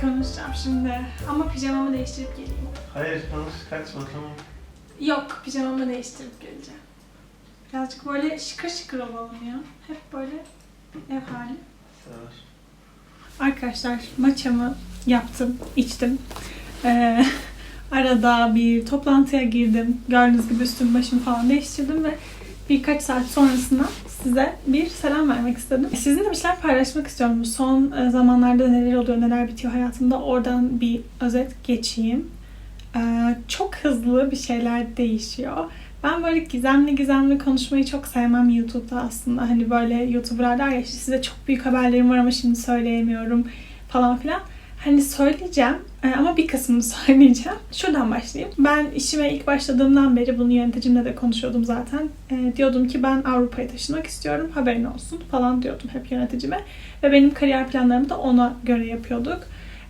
Konuşacağım şimdi. Ama pijamamı değiştirip geleyim. Hayır konuş kaçma tamam. Yok, pijamamı değiştirip geleceğim. Birazcık böyle şıkır şıkır olalım ya. Hep böyle ev hali. Sever. Arkadaşlar maçamı yaptım, içtim. Ee, arada bir toplantıya girdim. Gördüğünüz gibi üstüm başımı falan değiştirdim ve birkaç saat sonrasında size bir selam vermek istedim. Sizinle bir şeyler paylaşmak istiyorum. Son e, zamanlarda neler oluyor, neler bitiyor hayatımda oradan bir özet geçeyim. Ee, çok hızlı bir şeyler değişiyor. Ben böyle gizemli gizemli konuşmayı çok sevmem YouTube'da aslında. Hani böyle YouTuber'lar der ya size çok büyük haberlerim var ama şimdi söyleyemiyorum falan filan. Hani söyleyeceğim e, ama bir kısmını söyleyeceğim. Şuradan başlayayım. Ben işime ilk başladığımdan beri bunu yöneticimle de konuşuyordum zaten. E, diyordum ki ben Avrupa'ya taşınmak istiyorum haberin olsun falan diyordum hep yöneticime. Ve benim kariyer planlarımı da ona göre yapıyorduk.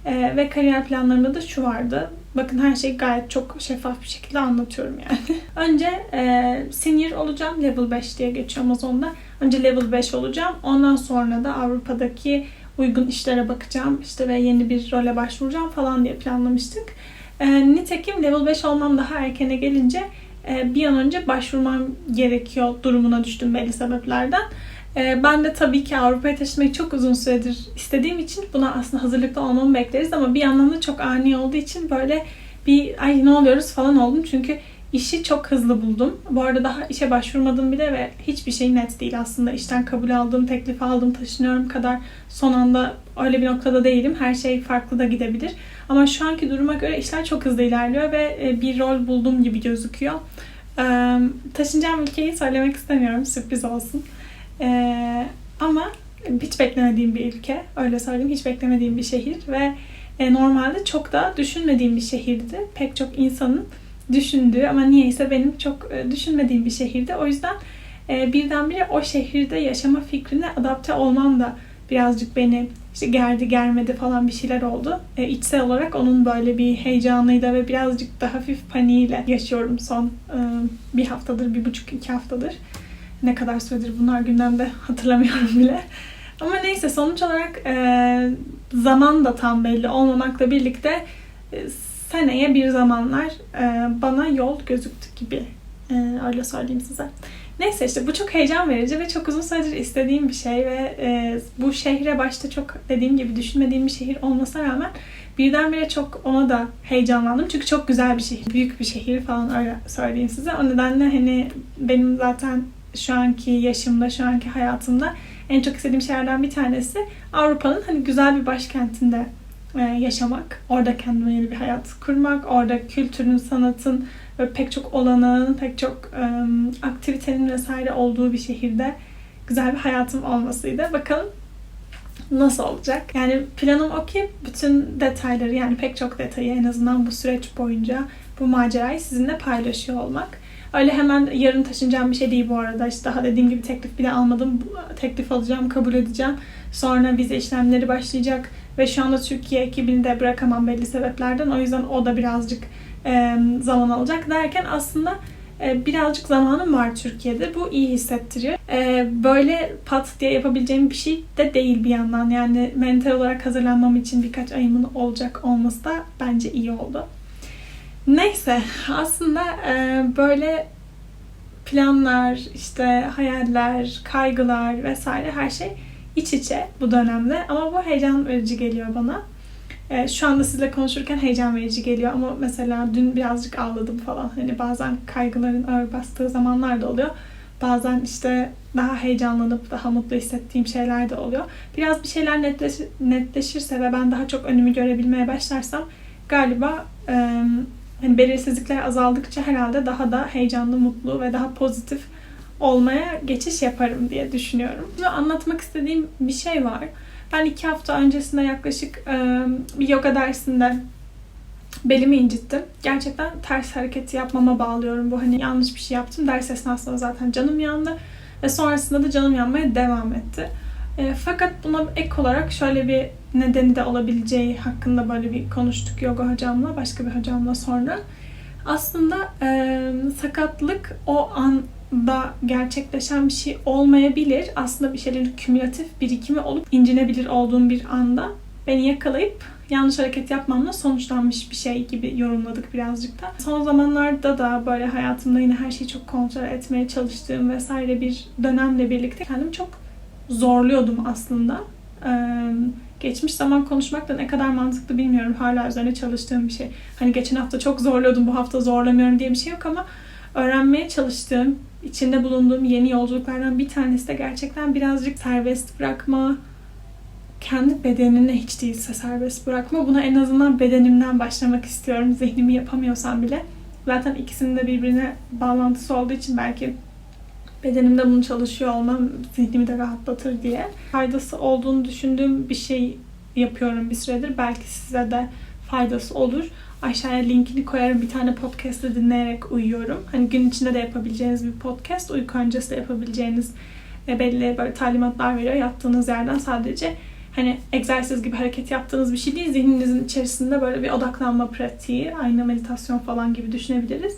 E, ve kariyer planlarımda da şu vardı. Bakın her şeyi gayet çok şeffaf bir şekilde anlatıyorum yani. Önce e, senior olacağım. Level 5 diye geçiyor Amazon'da. Önce level 5 olacağım. Ondan sonra da Avrupa'daki uygun işlere bakacağım. işte ve yeni bir role başvuracağım falan diye planlamıştık. E, nitekim level 5 olmam daha erkene gelince e, bir an önce başvurmam gerekiyor durumuna düştüm belli sebeplerden. E, ben de tabii ki Avrupa'ya taşınmayı çok uzun süredir istediğim için buna aslında hazırlıklı olmamı bekleriz ama bir yandan da çok ani olduğu için böyle bir ay ne oluyoruz falan oldum çünkü işi çok hızlı buldum. Bu arada daha işe başvurmadım bile ve hiçbir şey net değil aslında. İşten kabul aldım, teklif aldım, taşınıyorum kadar son anda öyle bir noktada değilim. Her şey farklı da gidebilir. Ama şu anki duruma göre işler çok hızlı ilerliyor ve e, bir rol buldum gibi gözüküyor. Taşınacağım ülkeyi söylemek istemiyorum. Sürpriz olsun. Ama hiç beklemediğim bir ülke. Öyle söyleyeyim. Hiç beklemediğim bir şehir ve e, normalde çok da düşünmediğim bir şehirdi. Pek çok insanın düşündüğü ama niyeyse benim çok e, düşünmediğim bir şehirdi. O yüzden e, birdenbire o şehirde yaşama fikrine adapte olmam da birazcık beni işte gerdi germedi falan bir şeyler oldu. E, içsel olarak onun böyle bir heyecanıyla ve birazcık da hafif paniğiyle yaşıyorum son e, bir haftadır, bir buçuk iki haftadır. Ne kadar süredir bunlar gündemde hatırlamıyorum bile. Ama neyse sonuç olarak zaman da tam belli olmamakla birlikte seneye bir zamanlar e, bana yol gözüktü gibi. E, öyle söyleyeyim size. Neyse işte bu çok heyecan verici ve çok uzun süredir istediğim bir şey ve e, bu şehre başta çok dediğim gibi düşünmediğim bir şehir olmasına rağmen birdenbire çok ona da heyecanlandım. Çünkü çok güzel bir şehir, büyük bir şehir falan öyle söyleyeyim size. O nedenle hani benim zaten şu anki yaşımda, şu anki hayatımda en çok istediğim şeylerden bir tanesi Avrupa'nın hani güzel bir başkentinde yaşamak, orada kendime yeni bir hayat kurmak, orada kültürün, sanatın ve pek çok olanağın, pek çok e, aktivitenin vesaire olduğu bir şehirde güzel bir hayatım olmasıydı. Bakalım nasıl olacak? Yani planım o ki bütün detayları yani pek çok detayı en azından bu süreç boyunca bu macerayı sizinle paylaşıyor olmak. Öyle hemen yarın taşınacağım bir şey değil bu arada. İşte daha dediğim gibi teklif bile almadım. Teklif alacağım, kabul edeceğim. Sonra vize işlemleri başlayacak. Ve şu anda Türkiye ekibini de bırakamam belli sebeplerden. O yüzden o da birazcık e, zaman alacak derken aslında e, birazcık zamanım var Türkiye'de. Bu iyi hissettiriyor. E, böyle pat diye yapabileceğim bir şey de değil bir yandan. Yani mental olarak hazırlanmam için birkaç ayımın olacak olması da bence iyi oldu. Neyse aslında e, böyle planlar, işte hayaller, kaygılar vesaire her şey iç içe bu dönemde ama bu heyecan verici geliyor bana. E, şu anda sizle konuşurken heyecan verici geliyor ama mesela dün birazcık ağladım falan. Hani bazen kaygıların ağır bastığı zamanlar da oluyor. Bazen işte daha heyecanlanıp daha mutlu hissettiğim şeyler de oluyor. Biraz bir şeyler netleş- netleşirse ve ben daha çok önümü görebilmeye başlarsam galiba hani belirsizlikler azaldıkça herhalde daha da heyecanlı, mutlu ve daha pozitif olmaya geçiş yaparım diye düşünüyorum. Şimdi anlatmak istediğim bir şey var. Ben iki hafta öncesinde yaklaşık bir yoga dersinde belimi incittim. Gerçekten ters hareketi yapmama bağlıyorum. Bu hani yanlış bir şey yaptım. Ders esnasında zaten canım yandı. Ve sonrasında da canım yanmaya devam etti. E, fakat buna ek olarak şöyle bir nedeni de olabileceği hakkında böyle bir konuştuk yoga hocamla, başka bir hocamla sonra. Aslında e, sakatlık o anda gerçekleşen bir şey olmayabilir. Aslında bir şeylerin kümülatif birikimi olup incinebilir olduğum bir anda beni yakalayıp yanlış hareket yapmamla sonuçlanmış bir şey gibi yorumladık birazcık da. Son zamanlarda da böyle hayatımda yine her şeyi çok kontrol etmeye çalıştığım vesaire bir dönemle birlikte kendimi çok zorluyordum aslında. Ee, geçmiş zaman konuşmak da ne kadar mantıklı bilmiyorum. Hala üzerine çalıştığım bir şey. Hani geçen hafta çok zorluyordum, bu hafta zorlamıyorum diye bir şey yok ama öğrenmeye çalıştığım, içinde bulunduğum yeni yolculuklardan bir tanesi de gerçekten birazcık serbest bırakma, kendi bedenine hiç değilse serbest bırakma. Buna en azından bedenimden başlamak istiyorum. Zihnimi yapamıyorsam bile. Zaten ikisinin de birbirine bağlantısı olduğu için belki bedenimde bunu çalışıyor olmam zihnimi de rahatlatır diye. Faydası olduğunu düşündüğüm bir şey yapıyorum bir süredir. Belki size de faydası olur. Aşağıya linkini koyarım. Bir tane podcast'ı dinleyerek uyuyorum. Hani gün içinde de yapabileceğiniz bir podcast. Uyku öncesi de yapabileceğiniz e, belli böyle talimatlar veriyor. Yattığınız yerden sadece hani egzersiz gibi hareket yaptığınız bir şey değil. Zihninizin içerisinde böyle bir odaklanma pratiği. Aynı meditasyon falan gibi düşünebiliriz.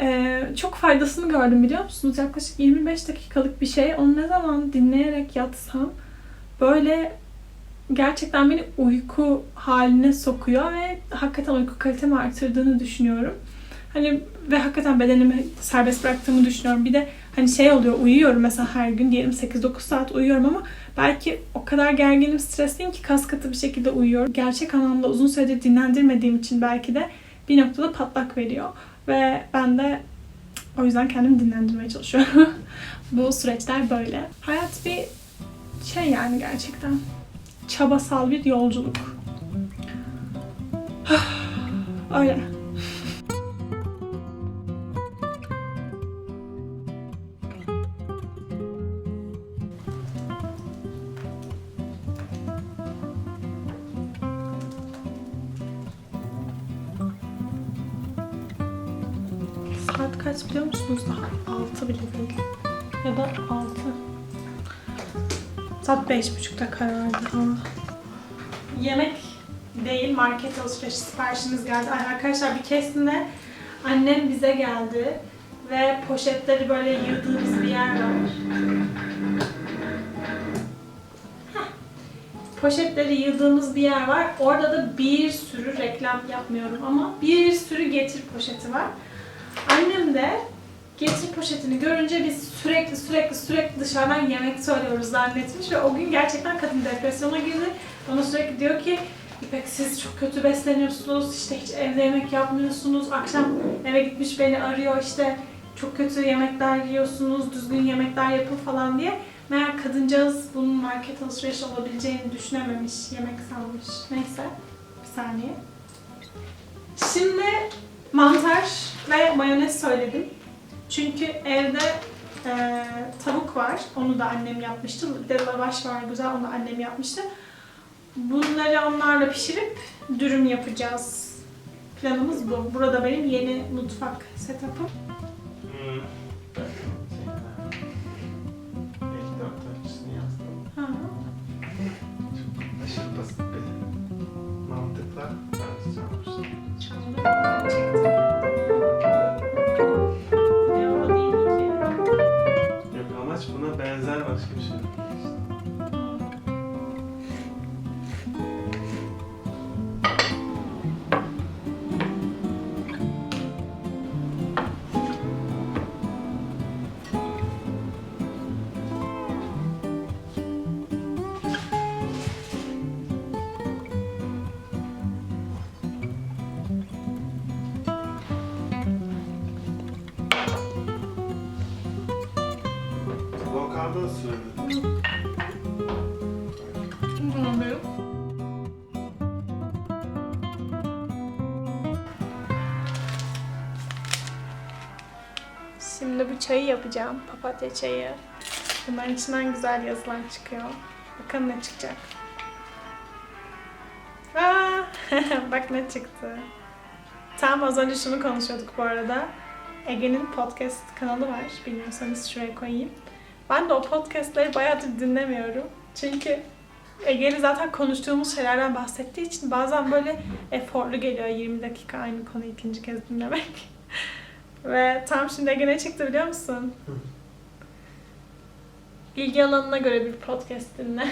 Ee, çok faydasını gördüm biliyor musunuz? Yaklaşık 25 dakikalık bir şey. Onu ne zaman dinleyerek yatsam böyle gerçekten beni uyku haline sokuyor ve hakikaten uyku kalitemi artırdığını düşünüyorum. Hani ve hakikaten bedenimi serbest bıraktığımı düşünüyorum. Bir de hani şey oluyor uyuyorum mesela her gün diyelim 8-9 saat uyuyorum ama belki o kadar gerginim, stresliyim ki kas katı bir şekilde uyuyorum. Gerçek anlamda uzun süredir dinlendirmediğim için belki de bir noktada patlak veriyor. Ve ben de o yüzden kendimi dinlendirmeye çalışıyorum. Bu süreçler böyle. Hayat bir şey yani gerçekten. Çabasal bir yolculuk. Öyle. Beş buçukta karardı. Ha. Yemek değil market alışverişi siparişimiz geldi. Ay arkadaşlar bir keresinde annem bize geldi ve poşetleri böyle yığdığımız bir yer var. Poşetleri yığdığımız bir yer var. Orada da bir sürü reklam yapmıyorum ama bir sürü getir poşeti var. Annem de getir poşetini görünce biz sürekli sürekli sürekli dışarıdan yemek söylüyoruz zannetmiş ve o gün gerçekten kadın depresyona girdi. Bana sürekli diyor ki İpek siz çok kötü besleniyorsunuz, işte hiç evde yemek yapmıyorsunuz, akşam eve gitmiş beni arıyor işte çok kötü yemekler yiyorsunuz, düzgün yemekler yapın falan diye. Meğer kadıncağız bunun market alışveriş olabileceğini düşünememiş, yemek sanmış. Neyse, bir saniye. Şimdi mantar ve mayonez söyledim. Çünkü evde e, tavuk var. Onu da annem yapmıştı. Bir de lavaş var güzel. Onu da annem yapmıştı. Bunları onlarla pişirip dürüm yapacağız. Planımız bu. Burada benim yeni mutfak setup'ım. Bu çayı yapacağım. Papatya çayı. Bunların içinden güzel yazılar çıkıyor. Bakalım ne çıkacak. Aa, bak ne çıktı. Tam az önce şunu konuşuyorduk bu arada. Ege'nin podcast kanalı var. Bilmiyorsanız şuraya koyayım. Ben de o podcastleri bayağıdır dinlemiyorum. Çünkü Ege'li zaten konuştuğumuz şeylerden bahsettiği için bazen böyle eforlu geliyor 20 dakika aynı konuyu ikinci kez dinlemek. Ve tam şimdi Ege ne çıktı biliyor musun? Hı. İlgi alanına göre bir podcast dinle.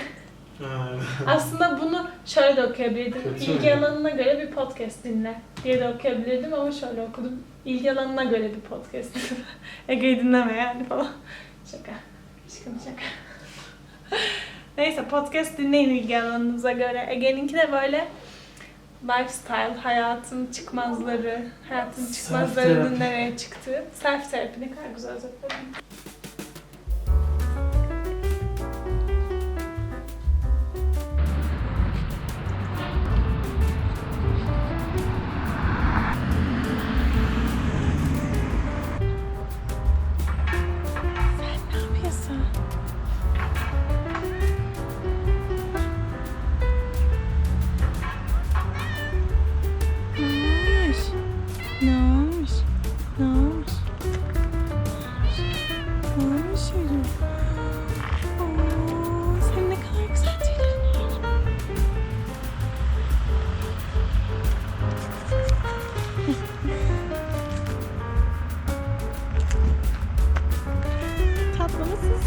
Aslında bunu şöyle de okuyabilirdim. Kötü İlgi mü? alanına göre bir podcast dinle diye de okuyabilirdim ama şöyle okudum. İlgi alanına göre bir podcast dinle. Ege'yi dinleme yani falan. Şaka. Aşkım şaka. Neyse podcast dinleyin ilgi alanınıza göre. Ege'ninki de böyle lifestyle, hayatın çıkmazları, hayatın çıkmazlarının nereye çıktığı. Self terapi ne kadar güzel özetledim.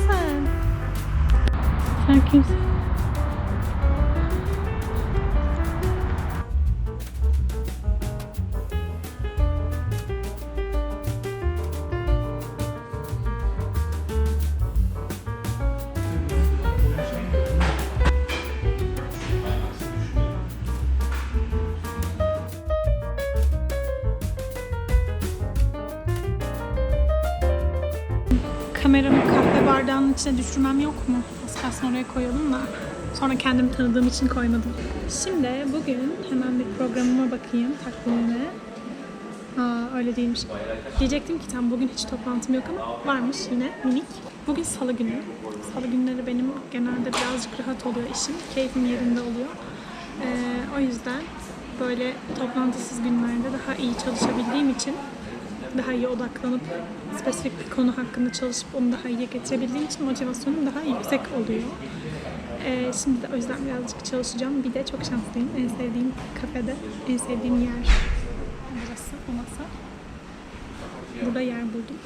Mısın sen? Sen bardağının içine düşürmem yok mu? Az kalsın oraya koyalım da. Sonra kendimi tanıdığım için koymadım. Şimdi bugün hemen bir programıma bakayım takvimime. Aa öyle değilmiş. Diyecektim ki tam bugün hiç toplantım yok ama varmış yine minik. Bugün salı günü. Salı günleri benim genelde birazcık rahat oluyor işim. Keyfim yerinde oluyor. Ee, o yüzden böyle toplantısız günlerde daha iyi çalışabildiğim için daha iyi odaklanıp spesifik bir konu hakkında çalışıp onu daha iyiye getirebildiğim için motivasyonum daha yüksek oluyor. Ee, şimdi de o yüzden birazcık çalışacağım. Bir de çok şanslıyım. En sevdiğim kafede, en sevdiğim yer burası, o masa. Burada yer buldum.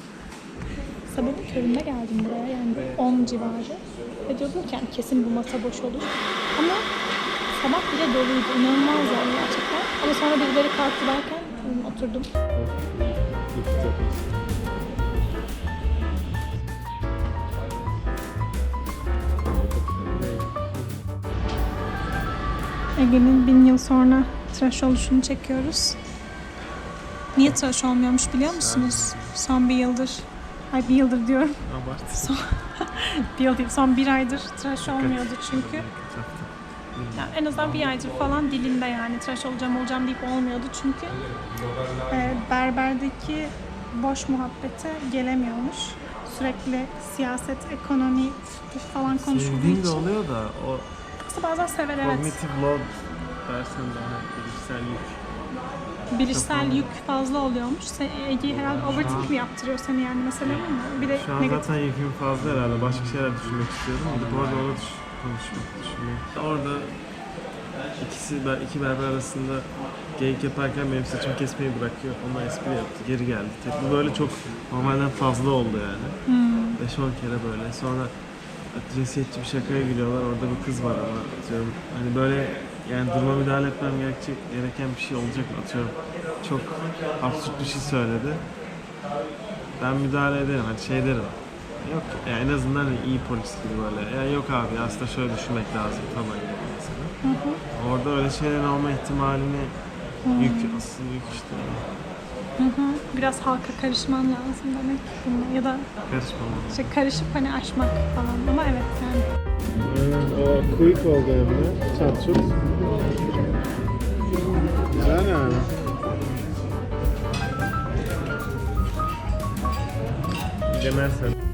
Sabahın köründe geldim buraya yani 10 civarı. Ve diyordum ki yani kesin bu masa boş olur. Ama sabah bile doluydu. İnanılmaz yani gerçekten. Ama sonra birileri kalktı derken oturdum. Ege'nin bin yıl sonra tıraş oluşunu çekiyoruz. Niye tıraş olmuyormuş biliyor musunuz? Son bir yıldır. Ay bir yıldır diyorum. Abart. Son, bir yıl değil, son bir aydır tıraş olmuyordu çünkü. Yani en azından bir aydır falan dilinde yani tıraş olacağım olacağım deyip olmuyordu çünkü e, berberdeki boş muhabbete gelemiyormuş. Sürekli siyaset, ekonomi falan konuşulduğu Sevdiğim de için. oluyor da o Yoksa bazen sever evet. cognitive load dersen daha bilişsel yük. Bilişsel yük fazla oluyormuş. Sen, Ege'yi herhalde overthink mi yaptırıyor seni yani mesela mi? Bir de Şu an negatif. zaten yüküm fazla herhalde. Başka şeyler düşünmek istiyorum. Gidip orada ona düş konuşmak düşünüyorum. Orada ikisi, iki berber arasında geyik yaparken benim saçımı kesmeyi bırakıyor. Onunla espri yaptı. Geri geldi. Bu böyle çok normalden fazla oldu yani. Hmm. 5-10 kere böyle. Sonra cinsiyetçi bir şakaya gülüyorlar. Orada bir kız var ama atıyorum. Hani böyle yani duruma müdahale etmem gerekecek, gereken bir şey olacak mı atıyorum. Çok absürt bir şey söyledi. Ben müdahale ederim. Hani şey derim. Yok ya en azından iyi polis gibi böyle. Ya yok abi aslında şöyle düşünmek lazım falan gibi mesela. Orada öyle şeylerin olma ihtimalini yük asıl yük işte. Hı hı. Biraz halka karışman lazım demek ki bunda. Ya da Karışmam. işte karışıp hani aşmak falan. Ama evet yani. o quick oldu Emre. Çat çut. Güzel yani. Demezsen.